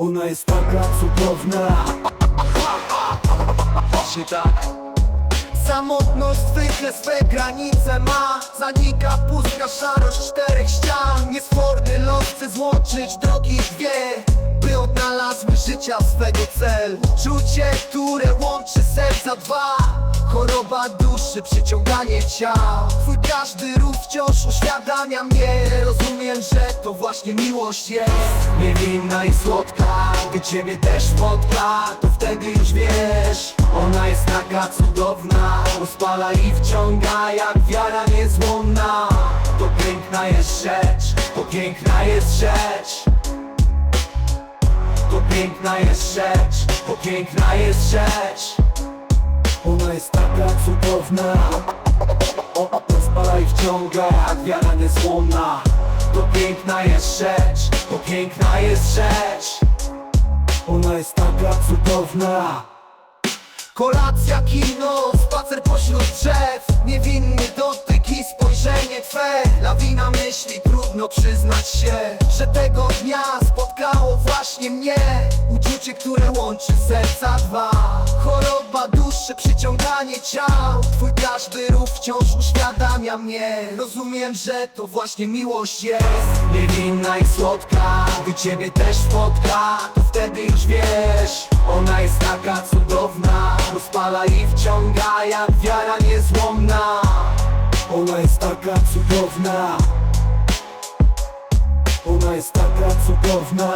Ona jest taka cudowna. Właśnie tak. Samotność zwykle swe granice ma. Zanika pustka szarość czterech ścian. Niesforny los chce złączyć drogi dwie By odnalazły życia swego cel. Czucie, które łączy serca dwa. Choroba duszy, przyciąganie ciał. Twój każdy ruch wciąż uświadamia mnie. Rozumiem, że to właśnie miłość jest. Niewinna i słodka Gdy ciebie też spotka To wtedy już wiesz Ona jest taka cudowna. Rozpala i wciąga jak wiara niezłomna. To piękna jest rzecz To piękna jest rzecz piękna jest rzecz To piękna jest rzecz. Ona jest taka cudowna. O, o, rozpala i wciąga jak wiara niezłomna To piękna jest rzecz To piękna jest rzecz. Ona jest taka cudowna. Kolacja, kino, spacer pośród Lawina myśli, trudno przyznać się Że tego dnia spotkało właśnie mnie. Uczucie, które łączy serca dwa. Choroba duszy, przyciąganie ciał. Twój każdy ruch wciąż uświadamia mnie. Rozumiem, że to właśnie miłość jest. Niewinna i słodka Gdy ciebie też spotka To wtedy już wiesz Ona jest taka cudowna. Rozpala i wciąga jak wiara niezłomna Ona jest taka cudowna. Ona jest taka cudowna